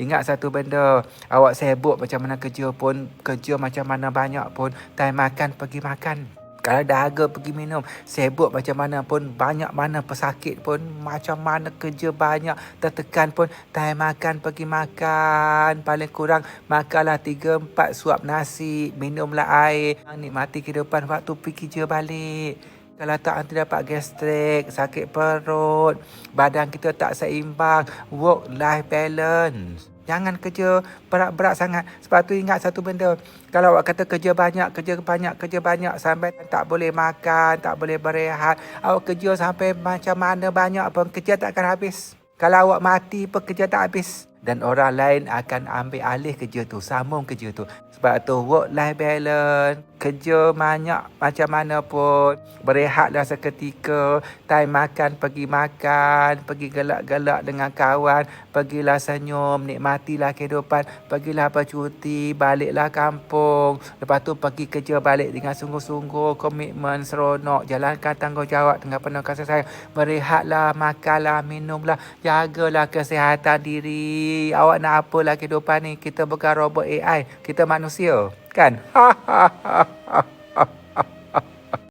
Ingat satu benda, awak sibuk macam mana kerja pun, kerja macam mana banyak pun, time makan pergi makan. Kalau dahaga pergi minum, sibuk macam mana pun, banyak mana pesakit pun, macam mana kerja banyak, tertekan pun, time makan pergi makan. Paling kurang makanlah 3 4 suap nasi, minumlah air, nikmati kehidupan waktu pergi kerja balik. Kalau tak nanti dapat gastrik, sakit perut, badan kita tak seimbang, work life balance. Jangan kerja berat-berat sangat. Sebab tu ingat satu benda. Kalau awak kata kerja banyak, kerja banyak, kerja banyak sampai tak boleh makan, tak boleh berehat. Awak kerja sampai macam mana banyak pun kerja tak akan habis. Kalau awak mati pun kerja tak habis. Dan orang lain akan ambil alih kerja tu, sambung kerja tu. Sebab tu work life balance, kerja banyak macam mana pun, berehatlah seketika, time makan pergi makan, pergi gelak-gelak dengan kawan, pergilah senyum, nikmatilah kehidupan, pergilah bercuti, baliklah kampung. Lepas tu pergi kerja balik dengan sungguh-sungguh, komitmen, seronok, jalankan tanggungjawab dengan penuh kasih sayang. Berehatlah, makanlah, minumlah, jagalah kesihatan diri. Awak nak apalah kehidupan ni? Kita bukan robot AI, kita manusia. Kan? Ha ha ha.